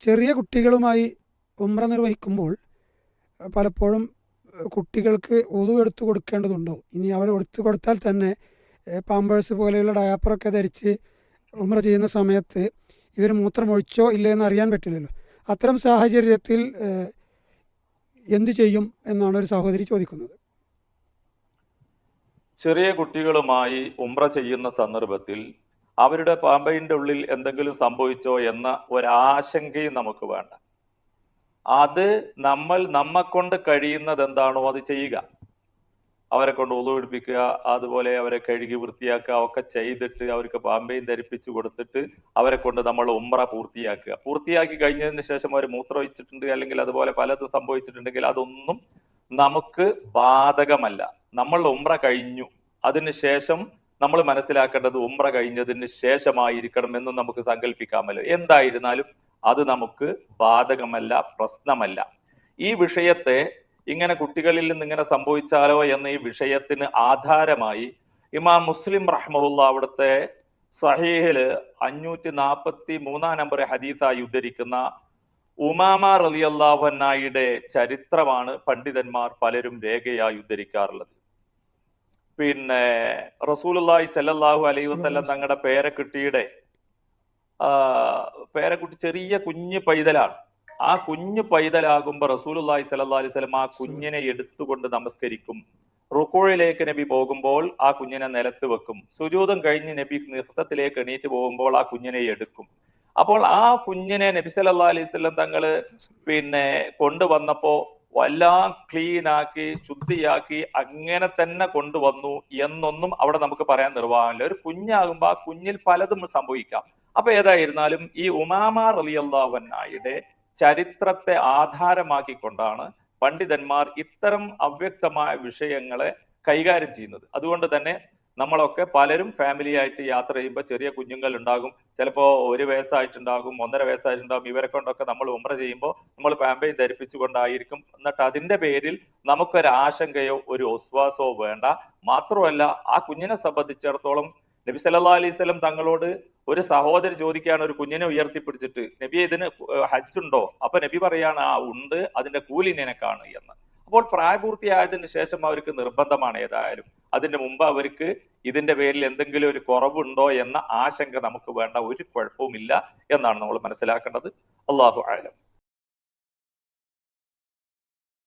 ചെറിയ കുട്ടികളുമായി ഉമ്ര നിർവഹിക്കുമ്പോൾ പലപ്പോഴും കുട്ടികൾക്ക് ഒതു എടുത്തു കൊടുക്കേണ്ടതുണ്ടോ? ഇനി അവർ എടുത്തു കൊടുത്താൽ തന്നെ പാമ്പേഴ്സ് പോലെയുള്ള ഡയാപ്പറൊക്കെ ധരിച്ച് ഉമ്ര ചെയ്യുന്ന സമയത്ത് ഇവർ മൂത്രമൊഴിച്ചോ ഇല്ലേ എന്ന് അറിയാൻ പറ്റില്ലല്ലോ. അത്തരം സാഹചര്യത്തിൽ എന്തു ചെയ്യും എന്നാണ് ഒരു സഹോദരി ചോദിക്കുന്നത്. ചെറിയ കുട്ടികളുമായി ഉമ്ര ചെയ്യുന്ന സന്ദർഭത്തിൽ അവരുടെ പാമ്പയിന്റെ ഉള്ളിൽ എന്തെങ്കിലും സംഭവിച്ചോ എന്ന ഒരാശങ്കയും നമുക്ക് വേണ്ട. അത് നമ്മൾ നമ്മക്കൊണ്ട് കഴിയുന്നത് എന്താണോ അത് ചെയ്യുക. അവരെ കൊണ്ട് ഉളവെടുപ്പിക്കുക അതുപോലെ അവരെ കഴുകി വൃത്തിയാക്കുക ഒക്കെ ചെയ്തിട്ട് അവർക്ക് പാമ്പയും ധരിപ്പിച്ചു കൊടുത്തിട്ട് അവരെ കൊണ്ട് നമ്മൾ ഉമ്ര പൂർത്തിയാക്കുക. പൂർത്തിയാക്കി കഴിഞ്ഞതിന് ശേഷം അവർ മൂത്രമൊഴിച്ചിട്ടുണ്ട് അല്ലെങ്കിൽ അതുപോലെ പലതും സംഭവിച്ചിട്ടുണ്ടെങ്കിൽ അതൊന്നും നമുക്ക് ബാധകമല്ല. നമ്മൾ ഉമ്ര കഴിഞ്ഞു. അതിന് ശേഷം നമ്മൾ മനസ്സിലാക്കേണ്ടത് ഉമ്ര കഴിഞ്ഞതിന് ശേഷമായിരിക്കണം എന്ന് നമുക്ക് സങ്കല്പിക്കാമല്ലോ. എന്തായിരുന്നാലും അത് നമുക്ക് ബാധകമല്ല പ്രശ്നമല്ല. ഈ വിഷയത്തെ ഇങ്ങനെ കുട്ടികളിൽ നിന്ന് ഇങ്ങനെ സംഭവിച്ചാലോ എന്ന ഈ വിഷയത്തിന് ആധാരമായി ഇമാം മുസ്ലിം റഹ്മുള്ള അവിടുത്തെ സഹീഹിൽ അഞ്ഞൂറ്റി നാൽപ്പത്തി മൂന്നാം നമ്പർ ഹദീസായി ഉദ്ധരിക്കുന്ന ഉമാമ റലിയല്ലാഹന്നായിയുടെ ചരിത്രമാണ് പണ്ഡിതന്മാർ പലരും രേഖയായി ഉദ്ധരിക്കാറുള്ളത്. പിന്നെ റസൂലുള്ളാഹി സല്ലല്ലാഹു അലൈഹി വസല്ലം തങ്ങളുടെ പേരക്കുട്ടിയുടെ പേരക്കുട്ടി ചെറിയ കുഞ്ഞു പൈതലാണ്. ആ കുഞ്ഞു പൈതലാകുമ്പോ റസൂലുള്ളാഹി സല്ലല്ലാഹു അലൈഹി വസല്ലം ആ കുഞ്ഞിനെ എടുത്തുകൊണ്ട് നമസ്കരിക്കും. റുക്കോഴിലേക്ക് നബി പോകുമ്പോൾ ആ കുഞ്ഞിനെ നിലത്ത് വെക്കും. സുജൂതം കഴിഞ്ഞ് നബി നൃത്തത്തിലേക്ക് എണീറ്റ് പോകുമ്പോൾ ആ കുഞ്ഞിനെ എടുക്കും. അപ്പോൾ ആ കുഞ്ഞിനെ നബി സല്ലല്ലാഹു അലൈഹി വസല്ലം തങ്ങൾ പിന്നെ കൊണ്ടുവന്നപ്പോ എല്ലാം ക്ലീൻ ആക്കി ശുദ്ധിയാക്കി അങ്ങനെ തന്നെ കൊണ്ടുവന്നു എന്നൊന്നും അവിടെ നമുക്ക് പറയാൻ നിർവാഹമില്ല. ഒരു കുഞ്ഞാകുമ്പോൾ ആ കുഞ്ഞിൽ പലതും സംഭവിക്കാം. അപ്പൊ ഏതായിരുന്നാലും ഈ ഉമാമ റലിയല്ലാവന്നായുടെ ചരിത്രത്തെ ആധാരമാക്കിക്കൊണ്ടാണ് പണ്ഡിതന്മാർ ഇത്തരം അവ്യക്തമായ വിഷയങ്ങളെ കൈകാര്യം ചെയ്യുന്നത്. അതുകൊണ്ട് തന്നെ നമ്മളൊക്കെ പലരും ഫാമിലി ആയിട്ട് യാത്ര ചെയ്യുമ്പോൾ ചെറിയ കുഞ്ഞുങ്ങൾ ഉണ്ടാകും ചിലപ്പോൾ ഒരു വയസ്സായിട്ടുണ്ടാകും ഒന്നര വയസ്സായിട്ടുണ്ടാകും. ഇവരെ കൊണ്ടൊക്കെ നമ്മൾ ഉമ്ര ചെയ്യുമ്പോൾ നമ്മൾ പാമ്പയും ധരിപ്പിച്ചുകൊണ്ടായിരിക്കും. എന്നിട്ട് അതിന്റെ പേരിൽ നമുക്കൊരു ആശങ്കയോ ഒരു ഒസ്വാസോ വേണ്ട. മാത്രമല്ല ആ കുഞ്ഞിനെ സംബന്ധിച്ചിടത്തോളം നബി സല്ലാ അലൈഹി തങ്ങളോട് ഒരു സഹോദരി ചോദിക്കുകയാണ് ഒരു കുഞ്ഞിനെ ഉയർത്തിപ്പിടിച്ചിട്ട് നബി ഇതിന് ഹജ്ജുണ്ടോ? അപ്പൊ നബി പറയാണ് ആ ഉണ്ട്. അതിന്റെ കൂലി നിനക്കാണ് എന്ന്. അപ്പോൾ പ്രായപൂർത്തിയായതിനു ശേഷം അവർക്ക് നിർബന്ധമാണ് ഏതായാലും. അതിന്റെ മുമ്പ് അവർക്ക് ഇതിന്റെ പേരിൽ എന്തെങ്കിലും ഒരു കുറവുണ്ടോ എന്ന ആശങ്ക നമുക്ക് വേണ്ട ഒരു കുഴപ്പവുമില്ല എന്നാണ് നമ്മൾ മനസ്സിലാക്കേണ്ടത്. അള്ളാഹു ആലം